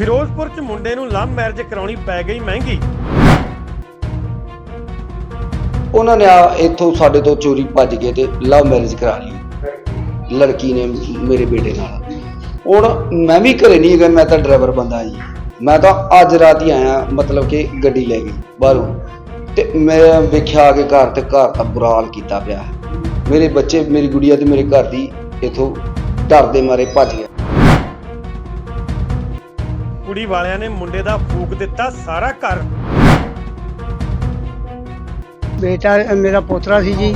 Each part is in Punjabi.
ਫਿਰੋਜ਼ਪੁਰ 'ਚ ਮੁੰਡੇ ਨੂੰ ਲਵ ਮੈਰਿਜ ਕਰਾਉਣੀ ਪੈ ਗਈ ਮਹਿੰਗੀ। ਉਹਨਾਂ ਨੇ ਆ ਇੱਥੋਂ ਸਾਡੇ ਤੋਂ ਚੋਰੀ ਭੱਜ ਕੇ ਤੇ ਲਵ ਮੈਰਿਜ ਕਰਾ ਲਈ। ਲੜਕੀ ਨੇ ਮੇਰੇ ਬੇਟੇ ਨਾਲ। ਹੁਣ ਮੈਂ ਵੀ ਘਰੇ ਨਹੀਂ ਹੈਗਾ, ਮੈਂ ਤਾਂ ਡਰਾਈਵਰ ਬੰਦਾ ਜੀ। ਮੈਂ ਤਾਂ ਅੱਜ ਰਾਤ ਹੀ ਆਇਆ, ਮਤਲਬ ਕਿ ਗੱਡੀ ਲੈ ਗਈ ਬਾਹਰੋਂ। ਤੇ ਮੈਂ ਵੇਖਿਆ ਆ ਕੇ ਘਰ ਤੇ ਘਰ ਦਾ ਬੁਰਾ ਹਾਲ ਕੀਤਾ ਪਿਆ ਮੇਰੇ ਬੱਚੇ, ਮੇਰੀ ਗੁੜੀਆ ਤੇ ਮੇਰੇ ਘਰ ਦੀ ਇਥੋਂ ਡਰ ਦੇ ਮਾਰੇ ਭੱਜ ਗਿਆ। ਕੁੜੀ ਵਾਲਿਆਂ ਨੇ ਮੁੰਡੇ ਦਾ ਫੂਕ ਦਿੱਤਾ ਸਾਰਾ ਘਰ। ਬੇਟਾ ਅ, ਮੇਰਾ ਪੋਤਰਾ ਸੀ ਜੀ।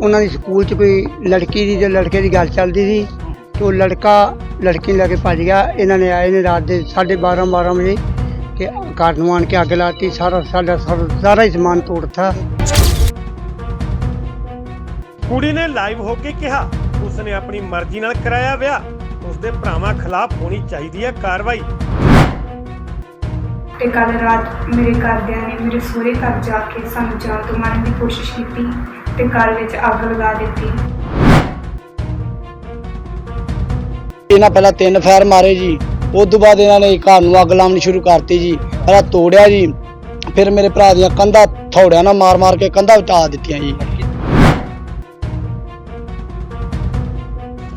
ਉਹਨਾਂ ਦੀ ਸਕੂਲ 'ਚ ਕੋਈ ਲੜਕੀ ਦੀ ਤੇ ਲੜਕੇ ਦੀ ਗੱਲ ਚੱਲਦੀ ਸੀ। ਤੇ ਉਹ ਲੜਕਾ ਲੜਕੀ ਨੂੰ ਲੈ ਕੇ ਭੱਜ ਗਿਆ। ਇਹਨਾਂ ਨੇ ਆਏ ਨੇ ਰਾਤ ਦੇ 12:30 12 ਵਜੇ ਤੇ ਘਰ ਨੂੰ ਆਣ ਕੇ ਅੱਗ ਲਾਤੀ। ਸਾਰਾ ਸਾਡਾ ਸਾਰਾ ਸਾਰਾ ਹੀ ਸਮਾਨ ਤੋੜਤਾ। ਕੁੜੀ ਨੇ ਲਾਈਵ ਹੋ ਕੇ ਕਿਹਾ ਉਸਨੇ ਆਪਣੀ ਮਰਜ਼ੀ ਨਾਲ ਕਰਾਇਆ ਵਿਆਹ। ਉਸਦੇ ਭਰਾਵਾਂ ਖਿਲਾਫ ਹੋਣੀ ਚਾਹੀਦੀ ਹੈ ਕਾਰਵਾਈ। ਤੇ ਕੱਲ ਰਾਤ ਮੇਰੇ ਘਰਦਿਆਂ ਨੇ ਮੇਰੇ ਸਹੁਰੇ ਘਰ ਜਾ ਕੇ ਸਾਨੂੰ ਤੋਂ ਮਾਰਨ ਦੀ ਕੋਸ਼ਿਸ਼ ਕੀਤੀ ਤੇ ਘਰ ਵਿੱਚ ਅੱਗ ਲਗਾ ਦਿੱਤੀ। ਇਹਨਾਂ ਪਹਿਲਾਂ ਤਿੰਨ ਫਾਇਰ ਮਾਰੇ ਜੀ ਉਸ ਤੋਂ ਬਾਅਦ ਇਹਨਾਂ ਨੇ ਘਰ ਨੂੰ ਅੱਗ ਲਾਉਣੀ ਸ਼ੁਰੂ ਕਰਤੀ ਜੀ ਪਹਿਲਾਂ ਤੋੜਿਆ ਜੀ ਫਿਰ ਮੇਰੇ ਭਰਾ ਦੀਆਂ ਕੰਧਾਂ ਥੋੜਿਆਂ ਨਾਲ ਮਾਰ-ਮਾਰ ਕੇ ਕੰਧਾਂ ਉਟਾ ਦਿੱਤੀਆਂ ਜੀ।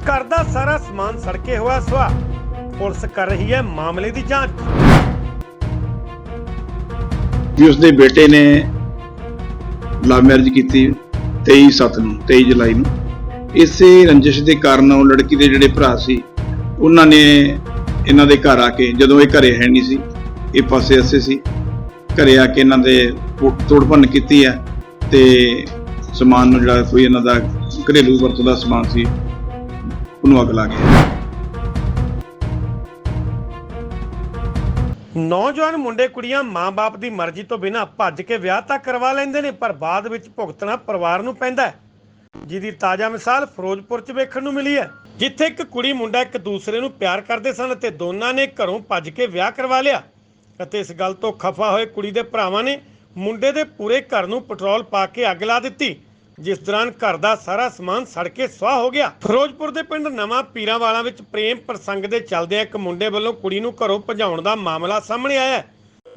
ਘਰ ਦਾ ਸਾਰਾ ਸਮਾਨ ਸੜਕੇ ਹੋਇਆ ਸੁਆ ਪੁਲਿਸ ਕਰ ਰਹੀ ਹੈ ਮਾਮਲੇ ਦੀ ਜਾਂਚ। ਵੀ ਉਸਦੇ ਬੇਟੇ ਨੇ ਲਵ ਮੈਰਿਜ ਕੀਤੀ 23 ਸੱਤ ਨੂੰ 23 ਜੁਲਾਈ ਨੂੰ। ਇਸੇ ਰੰਜਿਸ਼ ਦੇ ਕਾਰਨ ਉਹ ਲੜਕੀ ਦੇ ਜਿਹੜੇ ਭਰਾ ਸੀ, ਉਹਨਾਂ ਨੇ ਇਹਨਾਂ ਦੇ ਘਰ ਆ ਕੇ, ਜਦੋਂ ਇਹ ਘਰੇ ਹੈ ਨਹੀਂ ਸੀ, ਇਹ ਪਾਸੇ ਅਸੇ ਸੀ, ਘਰੇ ਆ ਕੇ ਇਹਨਾਂ ਦੇ ਤੋੜ- ਭੰਨ ਕੀਤੀ ਹੈ ਤੇ ਸਮਾਨ ਨੂੰ ਜਿਹੜਾ ਕੋਈ ਇਹਨਾਂ ਦਾ ਘਰੇਲੂ ਵਰਤੋਂ ਦਾ ਸਮਾਨ ਸੀ, ਉਹਨੂੰ ਅੱਗ ਲਾ ਗਿਆ ਨੌਜਵਾਨ ਮੁੰਡੇ ਕੁੜੀਆਂ ਮਾਂ-ਬਾਪ ਦੀ ਮਰਜ਼ੀ ਤੋਂ ਬਿਨਾਂ ਭੱਜ ਕੇ ਵਿਆਹ ਤਾਂ ਕਰਵਾ ਲੈਂਦੇ ਨੇ, ਪਰ ਬਾਅਦ ਵਿੱਚ ਭੁਗਤਣਾ ਪਰਿਵਾਰ ਨੂੰ ਪੈਂਦਾ ਹੈ। ਜਿਹਦੀ ਤਾਜ਼ਾ ਮਿਸਾਲ ਫਿਰੋਜ਼ਪੁਰ 'ਚ ਵੇਖਣ ਨੂੰ ਮਿਲੀ ਹੈ। ਜਿੱਥੇ ਇੱਕ ਕੁੜੀ ਮੁੰਡਾ ਇੱਕ ਦੂਸਰੇ ਨੂੰ ਪਿਆਰ ਕਰਦੇ ਸਨ ਅਤੇ ਦੋਨਾਂ ਨੇ ਘਰੋਂ ਭੱਜ ਕੇ ਵਿਆਹ ਕਰਵਾ ਲਿਆ। ਅਤੇ ਇਸ ਗੱਲ ਤੋਂ ਖਫਾ ਹੋਏ ਕੁੜੀ ਦੇ ਭਰਾਵਾਂ ਨੇ ਮੁੰਡੇ ਦੇ ਪੂਰੇ ਘਰ ਨੂੰ ਪੈਟਰੋਲ ਪਾ ਕੇ ਅੱਗ ਲਾ ਦਿੱਤੀ। ਜਿਸ ਦੌਰਾਨ ਘਰ ਦਾ ਸਾਰਾ ਸਮਾਨ ਸੜ ਕੇ ਸੁਆਹ ਹੋ ਗਿਆ। ਫਿਰੋਜ਼ਪੁਰ ਦੇ ਪਿੰਡ ਨਵਾਂ ਪੀਰਾਂਵਾਲਾ ਵਿੱਚ ਪ੍ਰੇਮ ਪ੍ਰਸੰਗ ਦੇ ਚੱਲਦਿਆਂ ਇੱਕ ਮੁੰਡੇ ਵੱਲੋਂ ਕੁੜੀ ਨੂੰ ਘਰੋਂ ਭਜਾਉਣ ਦਾ ਮਾਮਲਾ ਸਾਹਮਣੇ ਆਇਆ ਹੈ।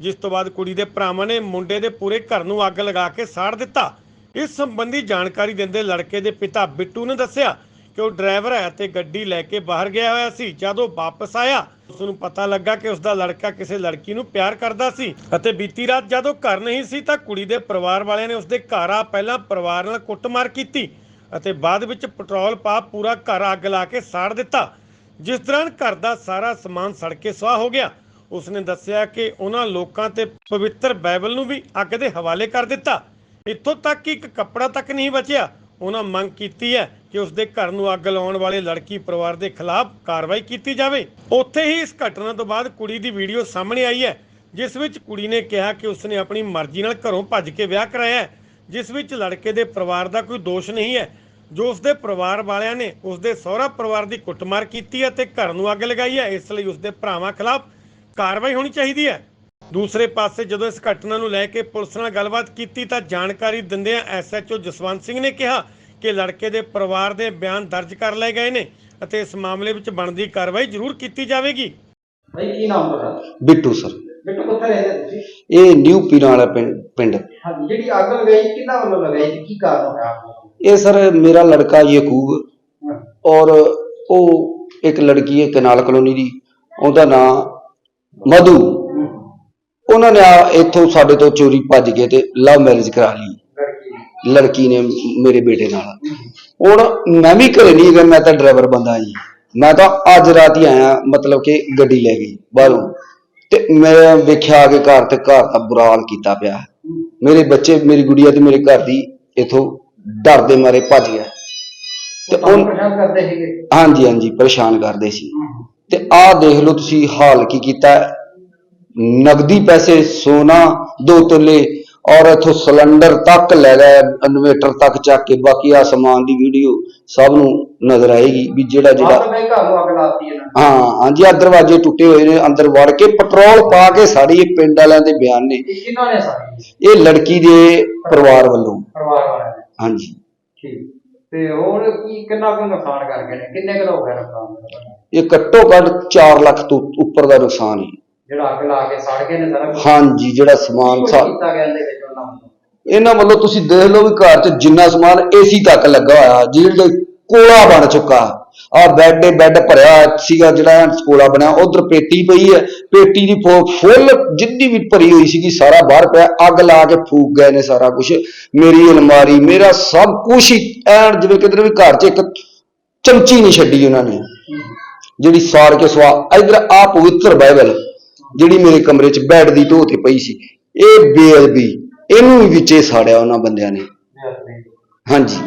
ਜਿਸ ਤੋਂ ਬਾਅਦ ਕੁੜੀ ਦੇ ਭਰਾਵਾਂ ਨੇ ਮੁੰਡੇ ਦੇ ਪੂਰੇ ਘਰ ਨੂੰ ਅੱਗ ਲਗਾ ਕੇ ਸਾੜ ਦਿੱਤਾ। ਇਸ ਸੰਬੰਧੀ ਜਾਣਕਾਰੀ ਦਿੰਦੇ ਲੜਕੇ ਦੇ ਪਿਤਾ ਬਿੱਟੂ ਨੇ ਦੱਸਿਆ ਕਿ ਉਹ ਡਰਾਈਵਰ ਹੈ ਤੇ ਗੱਡੀ ਲੈ ਕੇ ਬਾਹਰ ਗਿਆ ਹੋਇਆ ਸੀ। ਜਦੋਂ ਵਾਪਸ ਆਇਆ, ਉਸ ਨੂੰ ਪਤਾ ਲੱਗਾ ਕਿ ਉਸ ਦਾ ਲੜਕਾ ਕਿਸੇ ਲੜਕੀ ਨੂੰ ਪਿਆਰ ਕਰਦਾ ਸੀ ਅਤੇ ਬੀਤੀ ਰਾਤ ਜਦੋਂ ਘਰ ਨਹੀਂ ਸੀ ਤਾਂ ਕੁੜੀ ਦੇ ਪਰਿਵਾਰ ਵਾਲਿਆਂ ਨੇ ਉਸ ਦੇ ਘਰ ਆ ਪਹਿਲਾਂ ਪਰਿਵਾਰ ਨਾਲ ਕੁੱਟਮਾਰ ਕੀਤੀ ਅਤੇ ਬਾਅਦ ਵਿੱਚ ਪੈਟਰੋਲ ਪਾ ਪੂਰਾ ਘਰ ਅੱਗ ਲਾ ਕੇ ਸਾੜ ਦਿੱਤਾ। ਜਿਸ ਦੌਰਾਨ ਘਰ ਦਾ ਸਾਰਾ ਸਮਾਨ ਸੜ ਕੇ ਸੁਆਹ ਹੋ ਗਿਆ। ਉਸਨੇ ਦੱਸਿਆ ਕਿ ਉਹਨਾਂ ਲੋਕਾਂ ਤੇ ਪਵਿੱਤਰ ਬਾਈਬਲ ਨੂੰ ਵੀ ਅੱਗ ਦੇ ਹਵਾਲੇ ਕਰ ਦਿੱਤਾ। ਇੱਥੋਂ ਤੱਕ ਕਿ ਇੱਕ ਕੱਪੜਾ ਤੱਕ ਨਹੀਂ ਬਚਿਆ। ਉਹਨਾਂ ਮੰਗ ਕੀਤੀ ਹੈ ਕਿ ਉਸ ਦੇ ਘਰ ਨੂੰ ਅੱਗ ਲਾਉਣ ਵਾਲੇ ਲੜਕੀ ਪਰਿਵਾਰ ਦੇ ਖਿਲਾਫ ਕਾਰਵਾਈ ਕੀਤੀ ਜਾਵੇ। ਉੱਥੇ ਹੀ ਇਸ ਘਟਨਾ ਤੋਂ ਬਾਅਦ ਕੁੜੀ ਦੀ ਵੀਡੀਓ ਸਾਹਮਣੇ ਆਈ ਹੈ, ਜਿਸ ਵਿੱਚ ਕੁੜੀ ਨੇ ਕਿਹਾ ਕਿ ਉਸਨੇ ਆਪਣੀ ਮਰਜ਼ੀ ਨਾਲ ਘਰੋਂ ਭੱਜ ਕੇ ਵਿਆਹ ਕਰਾਇਆ ਹੈ, ਜਿਸ ਵਿੱਚ ਲੜਕੇ ਦੇ ਪਰਿਵਾਰ ਦਾ ਕੋਈ ਦੋਸ਼ ਨਹੀਂ ਹੈ, ਜੋ ਉਸਦੇ ਪਰਿਵਾਰ ਵਾਲਿਆਂ ਨੇ ਉਸਦੇ ਸਹੁਰਾ ਪਰਿਵਾਰ ਦੀ ਕੁੱਟਮਾਰ ਕੀਤੀ ਹੈ ਤੇ ਘਰ ਨੂੰ ਅੱਗ ਲਗਾਈ ਹੈ। ਇਸ ਲਈ ਉਸਦੇ ਭਰਾਵਾਂ ਖਿਲਾਫ ਕਾਰਵਾਈ ਹੋਣੀ ਚਾਹੀਦੀ ਹੈ। ਦੂਸਰੇ ਪਾਸੇ ਜਦੋਂ ਇਸ ਘਟਨਾ ਨੂੰ ਲੈ ਕੇ ਪੁਲਿਸ ਨਾਲ ਗੱਲਬਾਤ ਕੀਤੀ ਤਾਂ ਜਾਣਕਾਰੀ ਦਿੰਦਿਆਂ ਐਸਐਚਓ ਜਸਵੰਤ ਸਿੰਘ ਨੇ ਕਿਹਾ ਕਿ ਲੜਕੇ ਦੇ ਪਰਿਵਾਰ ਦੇ ਬਿਆਨ ਦਰਜ ਕਰ ਲਏ ਗਏ ਨੇ ਅਤੇ ਇਸ ਮਾਮਲੇ ਵਿੱਚ ਬਣਦੀ ਕਾਰਵਾਈ ਜ਼ਰੂਰ ਕੀਤੀ ਜਾਵੇਗੀ। ਭਾਈ ਕੀ ਨਾਮ ਤੁਹਾਡਾ? ਬਿੱਟੂ ਸਰ। ਬਿੱਟੂ ਕਿੱਥੇ ਰਹਿੰਦੇ ਤੁਸੀਂ? ਇਹ ਨਿਊ ਪੀਰਾਂ ਵਾਲਾ ਪਿੰਡ ਪਿੰਡ। ਹਾਂਜੀ ਜਿਹੜੀ ਅੱਗ ਲਗਾਈ ਕਿਹਨਾਂ ਵੱਲੋਂ ਲਗਾਈ ਤੇ ਕੀ ਕਾਰਨ ਹੋਇਆ? ਅੱਗ ਇਹ ਸਰ ਮੇਰਾ ਲੜਕਾ ਯਕੂਬ? ਔਰ ਉਹ ਇੱਕ ਲੜਕੀ ਹੈ ਕਨਾਲ ਕਲੋਨੀ ਦੀ। ਉਹਦਾ ਨਾਮ ਮਧੂ। ਉਹਨਾਂ ਨੇ ਆ ਇੱਥੋਂ ਸਾਡੇ ਤੋਂ ਚੋਰੀ ਭੱਜ ਕੇ ਤੇ ਲਵ ਮੈਰਿਜ ਕਰਾ ਲਈ। ਲੜਕੀ ਨੇ ਮੇਰੇ ਬੇਟੇ ਨਾਲ। ਹੁਣ ਮੈਂ ਵੀ ਘਰੇ ਨਹੀਂ ਹੈਗਾ ਮੈਂ ਤਾਂ ਡਰਾਈਵਰ ਬੰਦਾ ਜੀ। ਮੈਂ ਤਾਂ ਅੱਜ ਰਾਤ ਹੀ ਆਇਆ ਮਤਲਬ ਕਿ ਗੱਡੀ ਲੈ ਗਈ ਬਾਹਰੋਂ। ਤੇ ਮੈਂ ਵੇਖਿਆ ਆ ਕੇ ਘਰ ਤੇ ਘਰ ਦਾ ਬੁਰਾ ਹਾਲ ਕੀਤਾ ਪਿਆ। ਮੇਰੇ ਬੱਚੇ ਮੇਰੀ ਗੁੜੀਆ ਤੇ ਮੇਰੇ ਘਰ ਦੀ ਇਥੋਂ ਡਰ ਦੇ ਮਾਰੇ ਭੱਜ ਗਿਆ। ਤੇ ਉਹ ਹਾਂਜੀ ਹਾਂਜੀ ਪਰੇਸ਼ਾਨ ਕਰਦੇ ਸੀ। ਤੇ ਆਹ ਦੇਖ ਲਓ ਤੁਸੀਂ ਹਾਲ ਕੀ ਕੀਤਾ। ਹੈ। ਨਗਦੀ ਪੈਸੇ ਸੋਨਾ ਦੋ ਤੋਲੇ ਔਰ ਇਥੋਂ ਸਿਲੰਡਰ ਤੱਕ ਲੈ ਗਏ ਇਨਵੇਟਰ ਤੱਕ ਚੱਕ ਕੇ ਬਾਕੀ ਆ ਸਮਾਨ ਦੀ ਵੀਡੀਓ ਸਭ ਨੂੰ ਨਜ਼ਰ ਆਏਗੀ ਵੀ ਜਿਹੜਾ ਜਿਹੜਾ ਮੈਂ ਘਰ ਨੂੰ ਅੱਗ ਲਾਤੀ ਇਹਨਾਂ ਨੇ। ਹਾਂ ਹਾਂਜੀ ਆ ਦਰਵਾਜ਼ੇ ਟੁੱਟੇ ਹੋਏ ਨੇ ਅੰਦਰ ਵੜ ਕੇ ਪੈਟਰੋਲ ਪਾ ਕੇ ਸਾੜੀ ਇਹ ਪਿੰਡ ਵਾਲਿਆਂ ਦੇ ਬਿਆਨ ਨੇ। ਇਹ ਕਿਹਨਾਂ ਨੇ ਸਾਰੀ? ਇਹ ਲੜਕੀ ਦੇ ਪਰਿਵਾਰ ਵੱਲੋਂ। ਪਰਿਵਾਰ ਵਾਲਿਆਂ ਨੇ ਹਾਂਜੀ। ਠੀਕ। ਤੇ ਹੋਰ ਕੀ ਕਿੰਨਾ ਕੁ ਨੁਕਸਾਨ ਕਰ ਗਏ ਨੇ? ਕਿੰਨੇ ਕੁ ਦਾ ਹੋ ਨੁਕਸਾਨ ਇਹ ਘੱਟੋ ਘੱਟ 4 ਲੱਖ ਤੋਂ ਉੱਪਰ ਦਾ ਨੁਕਸਾਨ ਹੈ। ਜਿਹੜਾ ਅੱਗ ਲਾ ਕੇ ਸੜ ਗਏ ਨੇ ਸਾਰਾ ਕੁਛ। ਹਾਂਜੀ ਜਿਹੜਾ ਸਮਾਨ ਸਾ ਕੁਛ ਕੀਤਾ ਗਿਆ ਇਹਦੇ ਵਿੱਚ ਉਹਨਾਂ ਵੱਲੋਂ? ਇਹਨਾਂ ਵੱਲੋਂ ਤੁਸੀਂ ਦੇਖ ਲਓ ਵੀ ਘਰ 'ਚ ਜਿੰਨਾ ਸਮਾਨ ਏਸੀ ਤੱਕ ਲੱਗਾ ਹੋਇਆ ਜਿਹੜੇ ਕੋਲਾ ਬਣ ਚੁੱਕਾ। ਆ ਬੈੱਡ ਦੇ ਬੈੱਡ ਭਰਿਆ ਹੋਇਆ ਸੀਗਾ ਜਿਹੜਾ ਕੋਲਾ ਬਣਿਆ ਉਧਰ ਪੇਟੀ ਪਈ ਹੈ। ਪੇਟੀ ਦੀ ਫੁੱਲ ਜਿੰਨੀ ਵੀ ਭਰੀ ਹੋਈ ਸੀਗੀ ਸਾਰਾ ਬਾਹਰ ਪਿਆ। ਅੱਗ ਲਾ ਕੇ ਫੂਕ ਗਏ ਨੇ ਸਾਰਾ ਕੁਝ ਮੇਰੀ ਅਲਮਾਰੀ ਮੇਰਾ ਸਭ ਕੁਝ ਹੀ ਐਨ ਜਿਵੇਂ ਕਿਤੇ ਵੀ ਘਰ 'ਚ ਇੱਕ ਚਮਚੀ ਨਹੀਂ ਛੱਡੀ ਉਹਨਾਂ ਨੇ। ਜਿਹੜੀ ਸਾੜ ਕੇ ਸਵਾ ਇਧਰ ਆ ਪਵਿੱਤਰ ਬਾਈਬਲ। ਜਿਹੜੀ ਮੇਰੇ ਕਮਰੇ 'ਚ ਬੈੱਡ ਦੀ ਢੋ ਤੇ ਪਈ ਸੀ ਇਹ ਬੇਅਦਬੀ ਇਹਨੂੰ ਵੀ ਵਿੱਚੇ ਸਾੜਿਆ ਉਹਨਾਂ ਬੰਦਿਆਂ ਨੇ। ਹਾਂਜੀ।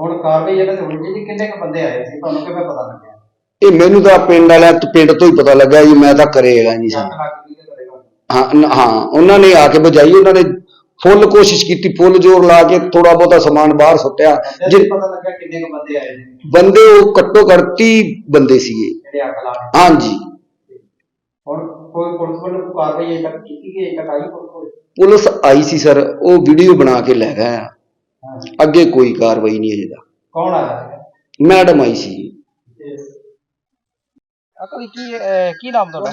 ਹੁਣ ਕਾਰਵਾਈ ਇਹਨਾਂ ਤੇ ਹੋਣੀ ਚਾਹੀਦੀ ਕਿੰਨੇ ਕ ਬੰਦੇ ਆਏ ਸੀ ਤੁਹਾਨੂੰ ਕਿਵੇਂ ਪਤਾ ਲੱਗਿਆ? ਇਹ ਮੈਨੂੰ ਤਾਂ ਪਿੰਡ ਵਾਲਿਆਂ ਤੋਂ ਪਿੰਡ ਤੋਂ ਹੀ ਪਤਾ ਲੱਗਾ ਜੀ ਮੈਂ ਤਾਂ ਕਰੇਗਾ ਨਹੀਂ ਸੀ। ਅੱਗ ਲੱਗ ਗਈ ਤੇ ਕਰੇਗਾ ਹਾਂ ਹਾਂ ਉਹਨਾਂ ਨੇ ਆ ਕੇ ਬਜਾਈ ਉਹਨਾਂ ਨੇ ਫੁੱਲ ਕੋਸ਼ਿਸ਼ ਕੀਤੀ ਫੁੱਲ ਜ਼ੋਰ ਲਾ ਕੇ ਥੋੜਾ ਬਹੁਤਾ ਸਮਾਨ ਬਾਹਰ ਸੁੱਟਿਆ। ਜੇ ਜੇ ਪਤਾ ਲੱਗਾ ਕਿੰਨੇ ਕ ਬੰਦੇ ਆਏ ਨੇ। ਬੰਦੇ ਉਹ ਘੱਟੋ ਘੱਟ 30 ਬੰਦੇ ਸੀਗੇ। ਹਾਂਜੀ। ਹੁਣ ਕੋਈ ਪੁਲਿਸ ਵੱਲੋਂ ਕੋਈ ਕਾਰਵਾਈ ਅਜੇ ਤੱਕ ਕੀਤੀ ਗਈ ਅਜੇ ਤੱਕ ਆਈ ਪੁਲਿਸ ਕੋਲ? ਪੁਲਿਸ ਆਈ ਸੀ ਸਰ ਉਹ ਵੀਡੀਓ ਬਣਾ ਕੇ ਲੈ ਗਏ ਆ। ਹਾਂ ਅੱਗੇ ਕੋਈ ਕਾਰਵਾਈ ਨਹੀਂ ਅਜੇ ਤੱਕ। ਕੌਣ ਆਇਆ ਮੈਡਮ ਆਈ ਸੀ। ਅਕਲ ਕੀ ਅਹ, ਕੀ ਨਾਮ ਤੁਹਾਡਾ?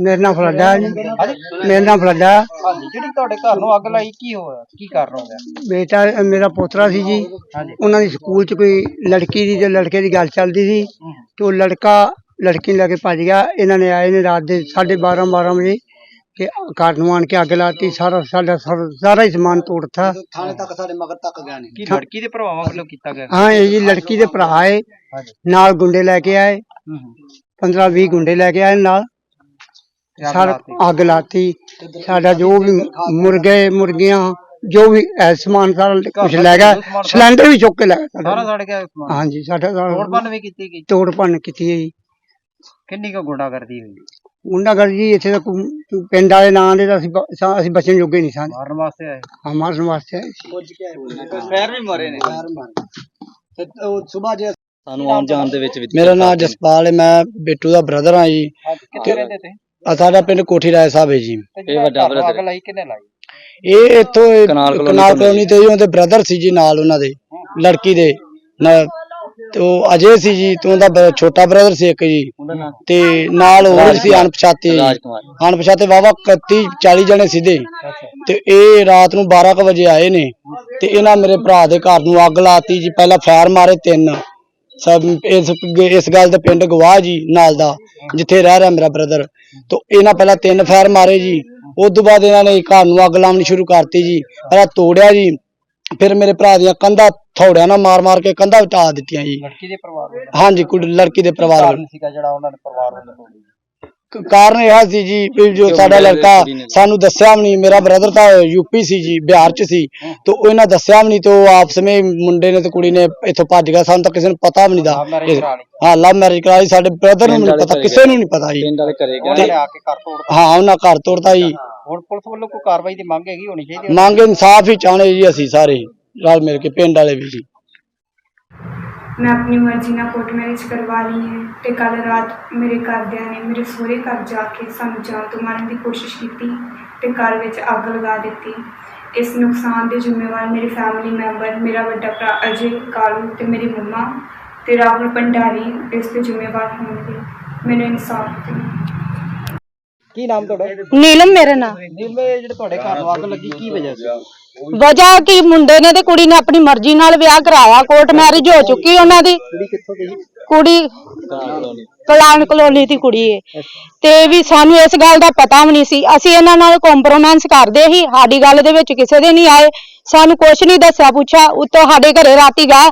ਮੇਰਾ ਨਾਮ ਫਲਾਡਾ ਹੈ ਜੀ। ਹਾਂਜੀ ਮੇਰਾ ਨਾਮ ਫਲਾਡਾ ਹੈ। ਹਾਂਜੀ ਜਿਹੜੀ ਤੁਹਾਡੇ ਘਰ ਨੂੰ ਅੱਗ ਲਾਈ ਕੀ ਹੋਇਆ? ਕੀ ਕਾਰਨ ਹੋ ਗਿਆ? ਬੇਟਾ ਅ, ਮੇਰਾ ਪੋਤਰਾ ਸੀ ਜੀ। ਹਾਂਜੀ। ਉਹਨਾਂ ਦੀ ਸਕੂਲ 'ਚ ਕੋਈ ਲੜਕੀ ਦੀ ਤੇ ਲੜਕੇ ਦੀ ਗੱਲ ਚੱਲਦੀ ਸੀ। ਤੇ ਉਹ ਲੜਕਾ ਲੜਕੀ ਨੂੰ ਲੈ ਕੇ ਭੱਜ ਗਿਆ। ਇਹਨਾਂ ਨੇ ਆਏ ਨੇ ਰਾਤ ਦੇ 12:30 12 ਵਜੇ ਤੇ ਘਰ ਨੂੰ ਆਣ ਕੇ ਅੱਗ ਲਾਤੀ। ਸਾਰਾ ਸਾਡਾ ਸਾਰਾ- ਸਾਰਾ ਹੀ ਸਮਾਨ ਤੋੜਤਾ। ਥਾਣੇ ਤੱਕ ਸਾਡੇ ਮਗਰ ਤੱਕ ਗਏ ਨੇ ਕੀ ਲੜਕੀ ਦੇ ਭਰਾਵਾਂ ਵੱਲੋਂ ਕੀਤਾ ਗਿਆ? ਹਾਂ ਇਹ ਜੀ ਲੜਕੀ ਦੇ ਭਰਾ ਆਏ। ਨਾਲ ਗੁੰਡੇ ਲੈ ਕੇ ਆਏ। 15 20 ਗੁੰਡੇ ਲੈ ਕੇ ਆਏ ਨਾਲ। ਸਾਰਾ ਅੱਗ ਲਾਤੀ। ਸਾਡਾ ਜੋ ਵੀ ਮੁਰਗੇ ਮੁਰਗੀਆਂ ਜੋ ਵੀ ਐ ਸਮਾਨ ਸਾਰਾ ਕੁਝ ਲੈ ਗਿਆ। ਸਿਲੰਡਰ ਵੀ ਚੁੱਕ ਕੇ ਲੈ ਗਿਆ ਸਾਰਾ ਸਾਡਾ ਸੜ ਗਿਆ ਹਾਂਜੀ ਸਾਡਾ ਸਾਰਾ ਤੋੜਪਨ ਵੀ ਕੀਤੀ ਗਈ। ਤੋੜ ਭੰਨ ਕੀਤੀ ਹੈ ਜੀ। ਕਿੰਨੀ ਕੁ ਗੁੰਡਾ ਕਰਦੀ ਹੋਈ ਗੁੰਡਾਗਰਦੀ ਜੀ ਇੱਥੇ ਤਾਂ ਕੋਈ ਪਿੰਡ ਵਾਲੇ ਨਾਂ ਦੇ ਤਾਂ ਅਸੀਂ ਬ- ਸਾ- ਅਸੀਂ ਬਚਣ ਜੋਗੇ ਨਹੀਂ ਸਾਂ। ਮਾਰਨ ਵਾਸਤੇ ਆਏ? ਹਾਂ ਮਾਰਨ ਵਾਸਤੇ ਆਏ। ਸੀ। ਪੁੱਜ ਕੇ ਆਏ। ਪੈਰ ਵੀ ਮਾਰੇ ਨੇ। ਪੈਰ ਮਾਰੇ। ਤੇ ਉਹ ਸਵੇਰ ਜੇ ਸਾਨੂੰ ਆਉਣ ਜਾਣ ਦੇ ਵਿੱਚ ਵੀ ਮੇਰਾ ਨਾਮ ਜਸਪਾਲ ਹੈ ਮੈਂ ਬਿੱਟੂ ਦਾ ਬ੍ਰਦਰ ਹਾਂ ਜੀ। ਕਿੱਥੇ ਰਹਿੰਦੇ ਤੇ ਆ ਸਾਡਾ ਪਿੰਡ ਕੋਠੀ ਰਾਏ ਸਾਹਿਬ ਹੈ ਜੀ। ਇਹ ਵੱਡਾ brother ਅੱਗ ਲਾਈ ਕਿੰਨੇ ਲਾਈ ਇਹ ਇੱਥੋਂ ਇਹ ਕਨਾਲ ਕਲੋਨੀ ਕਨਾਲ ਤੋਂ ਕਲੋਨੀ ਤੇ ਜੀ ਉਹਦੇ ਬ੍ਰਦਰ ਸੀ ਜੀ ਨਾਲ ਉਹਨਾਂ ਦੇ ਲੜਕੀ ਦੇ ਨਾਲ ਤੇ ਉਹ ਅਜੇ ਸੀ ਜੀ ਤੇ ਉਹਦਾ ਬ- ਛੋਟਾ ਬ੍ਰਦਰ ਸੀ ਇੱਕ ਜੀ। ਤੇ ਨਾਲ ਹੋਰ ਸੀ ਅਣਪਛਾਤੇ ਜੀ। ਅਣਪਛਾਤੇ ਵਾਵਾ 31 40 ਜਣੇ ਸਿੱਧੇ ਤੇ ਇਹ ਰਾਤ ਨੂੰ 12 ਕੁ ਵਜੇ ਆਏ ਨੇ। ਤੇ ਇਹਨਾਂ ਮੇਰੇ ਭਰਾ ਦੇ ਘਰ ਨੂੰ ਅੱਗ ਲਾਤੀ ਜੀ। ਪਹਿਲਾਂ ਫਾਇਰ ਮਾਰੇ ਤਿੰਨ। ਸਭ ਇਸ ਇਸ ਗੱਲ ਦੇ ਪਿੰਡ ਗਵਾਹ ਜੀ ਨਾਲ ਦਾ ਜਿੱਥੇ ਰਹਿ ਰਿਹਾ ਮੇਰਾ ਬ੍ਰਦਰ ਤੋਂ ਇਹਨਾਂ ਪਹਿਲਾਂ ਤਿੰਨ ਫਾਇਰ ਮਾਰੇ ਜੀ। ਉਸ ਤੋਂ ਬਾਅਦ ਇਹਨਾਂ ਨੇ ਘਰ ਨੂੰ ਅੱਗ ਲਾਉਣੀ ਸ਼ੁਰੂ ਕਰਤੀ ਜੀ। ਪਹਿਲਾਂ ਤੋੜਿਆ ਜੀ। ਫਿਰ ਮੇਰੇ ਭਰਾ ਦੀਆਂ ਕੰਧਾਂ ਥੋੜਿਆਂ ਨਾਲ ਮਾਰ ਮਾਰ ਕੇ ਕੰਧਾਂ ਉਟਾ ਦਿੱਤੀਆਂ ਜੀ। ਲੜਕੀ ਦੇ ਪਰਿਵਾਰ ਹਾਂਜੀ ਕੁੜੀ ਲੜਕੀ ਦੇ ਪਰਿਵਾਰ ਵੱਲ। ਸੀਗਾ ਜਿਹੜਾ ਉਹਨਾਂ ਨੇ ਪਰਿਵਾਰ ਕ- ਕਾਰਨ ਇਹ ਸੀ ਜੀ ਵੀ ਜੋ ਸਾਡਾ ਲੜਕਾ ਸਾਨੂੰ ਦੱਸਿਆ ਵੀ ਨਹੀਂ। ਮੇਰਾ ਬ੍ਰਦਰ ਤਾਂ ਯੂਪੀ ਸੀ ਜੀ ਬਿਹਾਰ ਚ ਸੀ। ਤੇ ਇਹਨਾਂ ਦੱਸਿਆ ਵੀ ਨਹੀਂ ਤੇ ਆਪਸ ਵਿੱਚ ਮੁੰਡੇ ਨੇ ਤੇ ਕੁੜੀ ਨੇ ਇੱਥੋਂ ਭੱਜ ਗਿਆ। ਸਾਨੂੰ ਤਾਂ ਕਿਸੇ ਨੂੰ ਪਤਾ ਵੀ ਨਹੀਂ ਦਾ। ਹਾਂ ਲਵ ਮੈਰਿਜ ਕਰਾਈ ਸਾਡੇ ਬ੍ਰਦਰ ਨੂੰ ਨਹੀਂ ਪਤਾ ਕਿਸੇ ਨੂੰ ਨਹੀਂ ਪਤਾ ਜੀ। ਪਿੰਡ ਵਾਲੇ ਘਰੇ ਗਏ। ਉਹਨਾਂ ਨੇ ਆ ਕੇ ਘਰ ਤੋੜਤਾ। ਹਾਂ ਉਹਨਾਂ ਘਰ ਤੋੜਤਾ ਜੀ। ਹੁਣ ਪੁਲਿਸ ਵੱਲੋਂ ਕੋਈ ਕਾਰਵਾਈ ਦੀ ਮੰਗ ਹੈਗੀ ਹੋਣੀ ਚਾਹੀਦੀ ਮੰਗ ਇਨਸਾਫ ਹੀ ਚਾਹਣੇ ਜੀ ਅਸੀਂ ਸਾਰੇ ਰਲ ਮਿਲ ਕੇ ਪਿੰਡ ਵਾਲੇ ਵੀ ਜੀ। ਮੈਂ ਆਪਣੀ ਮਰਜ਼ੀ ਨਾਲ ਕੋਰਟ ਮੈਰਿਜ ਕਰਵਾ ਲਈ ਹੈ ਤੇ ਕੱਲ ਰਾਤ ਮੇਰੇ ਘਰਦਿਆਂ ਨੇ ਮੇਰੇ ਸਹੁਰੇ ਘਰ ਜਾ ਕੇ ਸਾਨੂੰ ਜਾਨ ਤੋਂ ਮਾਰਨ ਦੀ ਕੋਸ਼ਿਸ਼ ਕੀਤੀ ਤੇ ਘਰ ਵਿੱਚ ਅੱਗ ਲਗਾ ਦਿੱਤੀ। ਇਸ ਨੁਕਸਾਨ ਦੇ ਜ਼ਿੰਮੇਵਾਰ ਮੇਰੇ ਫੈਮਿਲੀ ਮੈਂਬਰ ਮੇਰਾ ਵੱਡਾ ਭਰਾ ਅਜੇ, ਕਾਲੂ ਤੇ ਮੇਰੀ ਮੰਮਾ ਤੇ ਰਾਹੁਲ ਭੰਡਾਰੀ ਇਸ ਦੇ ਜ਼ਿੰਮੇਵਾਰ ਹੋਣਗੇ। ਮੈਨੂੰ ਇਨਸਾਫ ਦਿਓ। ਕੀ ਨਾਮ ਤੁਹਾਡਾ? ਨੀਲਮ ਮੇਰੇ ਨਾਲ ਨੀਲੇ ਜਿਹੜੇ ਤੁਹਾਡੇ ਘਰ ਨੂੰ ਅੱਗ ਲੱਗੀ ਕੀ ਵਜ੍ਹਾ ਸੀ? ਵਜ੍ਹਾ ਕਿ ਮੁੰਡੇ ਨੇ ਤੇ ਕੁੜੀ ਨੇ ਆਪਣੀ ਮਰਜ਼ੀ ਨਾਲ ਵਿਆਹ ਕਰਾਇਆ ਕੋਰਟ ਮੈਰਿਜ ਹੋ ਚੁੱਕੀ ਉਹਨਾਂ ਦੀ। ਕੁੜੀ ਕਿੱਥੋਂ ਦੀ ਕੁੜੀ ਕਲਾਨ ਕਲੋਨੀ ਦੀ ਕੁੜੀ ਹੈ ਤੇ ਵੀ ਸਾਨੂੰ ਇਸ ਗੱਲ ਦਾ ਪਤਾ ਵੀ ਨਹੀਂ ਸੀ। ਅਸੀਂ ਇਹਨਾਂ ਨਾਲ ਕੰਪਰੋਮਾਈਜ਼ ਕਰਦੇ ਸੀ। ਸਾਡੀ ਗੱਲ ਦੇ ਵਿੱਚ ਕਿਸੇ ਦੇ ਨਹੀਂ ਆਏ। ਸਾਨੂੰ ਕੁਛ ਨਹੀਂ ਦੱਸਿਆ ਪੁੱਛਿਆ। ਉੱਤੋਂ ਸਾਡੇ ਘਰੇ ਰਾਤੀ ਗਾ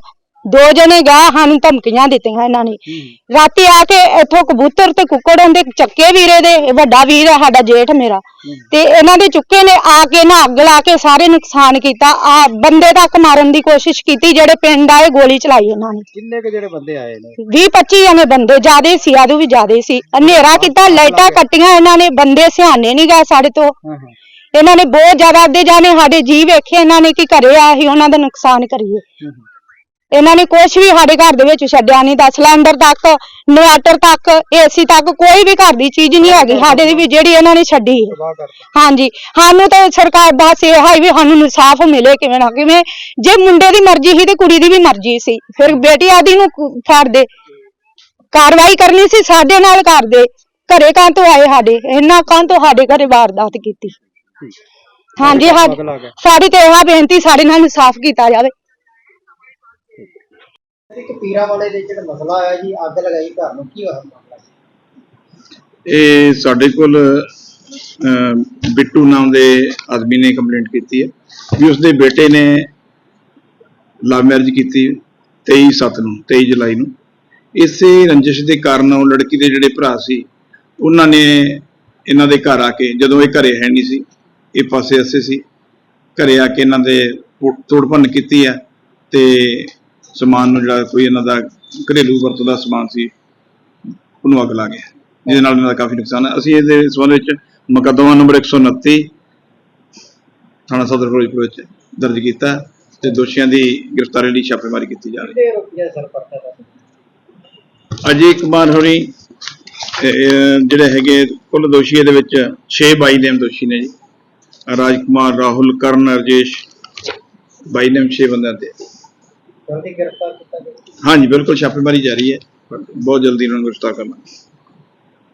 ਦੋ ਜਣੇ ਗਾ ਸਾਨੂੰ ਧਮਕੀਆਂ ਦਿੱਤੀਆਂ ਇਹਨਾਂ ਨੇ। ਰਾਤੀ ਆ ਕੇ ਇੱਥੋਂ ਕਬੂਤਰ ਤੇ ਕੁੱਕੜ ਹੁੰਦੇ ਚੱਕੇ ਵੀਰੇ ਦੇ ਇਹ ਵੱਡਾ ਵੀਰ ਹੈ ਸਾਡਾ ਜੇਠ ਮੇਰਾ। ਤੇ ਇਹਨਾਂ ਦੇ ਚੁੱਕੇ ਨੇ ਆ ਕੇ ਨਾ ਅੱਗ ਲਾ ਕੇ ਸਾਰੇ ਨੁਕਸਾਨ ਕੀਤਾ। ਆ ਬੰਦੇ ਤੱਕ ਮਾਰਨ ਦੀ ਕੋਸ਼ਿਸ਼ ਕੀਤੀ ਜਿਹੜੇ ਪਿੰਡ ਆਏ ਗੋਲੀ ਚਲਾਈ ਇਹਨਾਂ ਨੇ। ਕਿੰਨੇ ਕੁ ਜਿਹੜੇ ਬੰਦੇ ਆਏ ਨੇ? 20 25 ਜਣੇ ਬੰਦੇ ਜਿਆਦੇ ਸੀ ਆਦੂ ਵੀ ਜਿਆਦੇ ਸੀ। ਹਨੇਰਾ ਕੀਤਾ ਲਾਈਟਾਂ ਕੱਟੀਆਂ ਇਹਨਾਂ ਨੇ ਬੰਦੇ ਸਿਆਣੇ ਨਹੀਂ ਗਏ ਸਾਡੇ ਤੋਂ। ਇਹਨਾਂ ਨੇ ਬਹੁਤ ਜ਼ਿਆਦਾ ਅੱਧੇ ਜਾਣੇ ਸਾਡੇ ਜੀ ਵੇਖੇ ਇਹਨਾਂ ਨੇ ਕੀ ਘਰੇ ਆ ਅਸੀਂ ਉਹਨਾਂ ਦਾ ਨੁਕਸਾਨ ਕਰੀਏ। ਇਹਨਾਂ ਨੇ ਕੁਝ ਵੀ ਸਾਡੇ ਘਰ ਦੇ ਵਿੱਚ ਛੱਡਿਆ ਨਹੀਂ ਦਾ ਸਿਲੰਡਰ ਤੱਕ ਇਨਵਰਟਰ ਤੱਕ ਏਸੀ ਤੱਕ ਕੋਈ ਵੀ ਘਰ ਦੀ ਚੀਜ਼ ਨਹੀਂ ਹੈਗੀ ਸਾਡੇ ਦੀ ਵੀ ਜਿਹੜੀ ਇਹਨਾਂ ਨੇ ਛੱਡੀ ਹੈ। ਹਾਂਜੀ ਸਾਨੂੰ ਤਾਂ ਸਰਕਾਰ ਦਾ ਇਹ ਹੈ ਵੀ ਸਾਨੂੰ ਇਨਸਾਫ ਮਿਲੇ ਕਿਵੇਂ ਨਾ ਕਿਵੇਂ। ਜੇ ਮੁੰਡੇ ਦੀ ਮਰਜ਼ੀ ਸੀ ਤੇ ਕੁੜੀ ਦੀ ਵੀ ਮਰਜ਼ੀ ਸੀ। ਫਿਰ ਬੇਟੀ ਆਦੀ ਨੂੰ ਫੜ ਦੇ। ਕਾਰਵਾਈ ਕਰਨੀ ਸੀ ਸਾਡੇ ਨਾਲ ਕਰਦੇ ਘਰੇ ਕਾਂ ਤੋਂ ਆਏ ਸਾਡੇ? ਇਹਨਾਂ ਕਾਂ ਤੋਂ ਸਾਡੇ ਘਰੇ ਵਾਰਦਾਤ ਕੀਤੀ? ਹਾਂਜੀ ਸਾਡੀ ਤੇ ਇਹ ਬੇਨਤੀ ਸਾਡੇ ਨਾਲ ਇਨਸਾਫ ਕੀਤਾ ਜਾਵੇ। ਇੱਕ ਪੀਰਾ ਵਾਲੇ ਦੇ ਜਿਹੜਾ ਮਸਲਾ ਆਇਆ ਜੀ ਅੱਗ ਲਗਾਈ ਘਰ ਨੂੰ ਕੀ ਹੋਇਆ ਮਾਮਲਾ ਇਹ ਸਾਡੇ ਕੋਲ ਅਹ, ਬਿੱਟੂ ਨਾਮ ਦੇ ਆਦਮੀ ਨੇ ਕੰਪਲੇਂਟ ਕੀਤੀ ਹੈ ਵੀ ਉਸਦੇ ਬੇਟੇ ਨੇ ਲਵ ਮੈਰਿਜ ਕੀਤੀ 23 ਸੱਤ ਨੂੰ 23 ਜੁਲਾਈ ਨੂੰ। ਇਸੇ ਰੰਜਿਸ਼ ਦੇ ਕਾਰਨ ਉਹ ਲੜਕੀ ਦੇ ਜਿਹੜੇ ਭਰਾ ਸੀ ਉਹਨਾਂ ਨੇ ਇਹਨਾਂ ਦੇ ਘਰ ਆ ਕੇ ਜਦੋਂ ਇਹ ਘਰੇ ਹੈ ਨਹੀਂ ਸੀ ਇਹ ਪਾਸੇ ਅਸੇ ਸੀ ਘਰੇ ਆ ਕੇ ਇਹਨਾਂ ਦੇ ਤੋੜ- ਤੋੜ ਭੰਨ ਕੀਤੀ ਹੈ ਤੇ ਸਮਾਨ ਨੂੰ ਜਿਹੜਾ ਕੋਈ ਇਹਨਾਂ ਦਾ ਘਰੇਲੂ ਵਰਤੋਂ ਦਾ ਸਮਾਨ ਸੀ, ਉਹਨੂੰ ਅੱਗ ਲਾ ਗਿਆ। ਜਿਹਦੇ ਨਾਲ ਇਹਨਾਂ ਦਾ ਕਾਫੀ ਨੁਕਸਾਨ ਹੈ। ਅਸੀਂ ਇਹਦੇ ਸੰਬੰਧ ਵਿੱਚ ਮੁਕੱਦਮਾ ਨੰਬਰ 129 ਥਾਣਾ ਸਦਰ ਫਿਰੋਜ਼ਪੁਰ ਵਿੱਚ ਦਰਜ ਕੀਤਾ ਤੇ ਦੋਸ਼ੀਆਂ ਦੀ ਗ੍ਰਿਫਤਾਰੀ ਲਈ ਛਾਪੇਮਾਰੀ ਕੀਤੀ ਜਾ ਰਹੀ ਹੈ। ਅਜੇ ਕੁਮਾਰ ਹੋਣੀ ਜਿਹੜੇ ਹੈਗੇ ਕੁੱਲ ਦੋਸ਼ੀ ਇਹਦੇ ਵਿੱਚ 6 ਬਾਈ ਨੇਮ ਦੋਸ਼ੀ ਨੇ ਜੀ। ਰਾਜ ਕੁਮਾਰ ਰਾਹੁਲ, ਕਰਨ, ਰਜੇਸ਼, ਬਾਈ ਨੇਮ 6 ਬੰਦਿਆਂ ਤੇ। ਜਲਦੀ ਗ੍ਰਿਫਤਾਰ ਕੀਤਾ ਗਿਆ ਹਾਂਜੀ, ਬਿਲਕੁਲ ਛਾਪੇਮਾਰੀ ਜਾਰੀ ਹੈ ਬਹੁਤ ਜਲਦੀ ਇਹਨਾਂ ਨੂੰ ਗ੍ਰਿਫਤਾਰ ਕਰਨਾ।